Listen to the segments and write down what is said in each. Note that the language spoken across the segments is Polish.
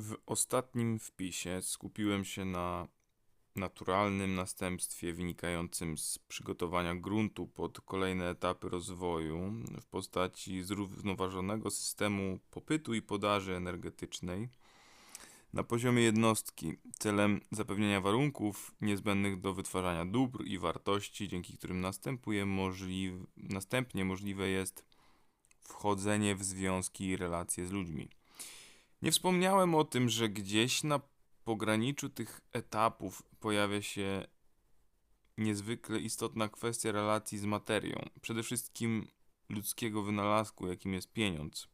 W ostatnim wpisie skupiłem się na naturalnym następstwie wynikającym z przygotowania gruntu pod kolejne etapy rozwoju w postaci zrównoważonego systemu popytu i podaży energetycznej na poziomie jednostki celem zapewnienia warunków niezbędnych do wytwarzania dóbr i wartości, dzięki którym następuje możliw następnie możliwe jest wchodzenie w związki i relacje z ludźmi. Nie wspomniałem o tym, że gdzieś na pograniczu tych etapów pojawia się niezwykle istotna kwestia relacji z materią, przede wszystkim ludzkiego wynalazku, jakim jest pieniądz.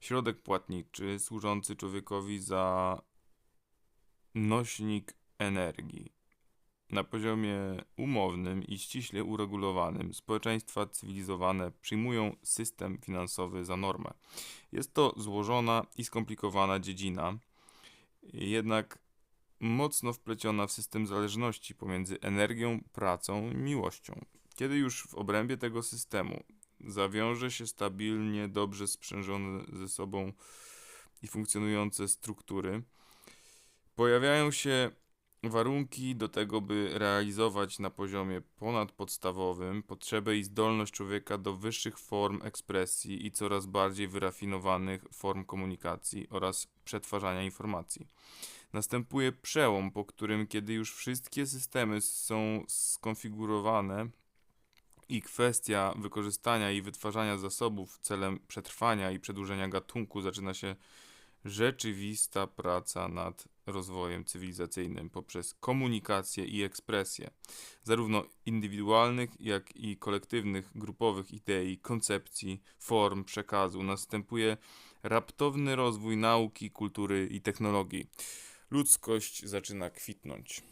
Środek płatniczy służący człowiekowi za nośnik energii. Na poziomie umownym i ściśle uregulowanym społeczeństwa cywilizowane przyjmują system finansowy za normę. Jest to złożona i skomplikowana dziedzina, jednak mocno wpleciona w system zależności pomiędzy energią, pracą i miłością. Kiedy już w obrębie tego systemu zawiąże się stabilnie, dobrze sprzężone ze sobą i funkcjonujące struktury, pojawiają się warunki do tego, by realizować na poziomie ponadpodstawowym potrzebę i zdolność człowieka do wyższych form ekspresji i coraz bardziej wyrafinowanych form komunikacji oraz przetwarzania informacji. Następuje przełom, po którym, kiedy już wszystkie systemy są skonfigurowane i kwestia wykorzystania i wytwarzania zasobów celem przetrwania i przedłużenia gatunku zaczyna się rzeczywista praca nad rozwojem cywilizacyjnym poprzez komunikację i ekspresję, zarówno indywidualnych, jak i kolektywnych, grupowych idei, koncepcji, form, przekazu. Następuje raptowny rozwój nauki, kultury i technologii. Ludzkość zaczyna kwitnąć.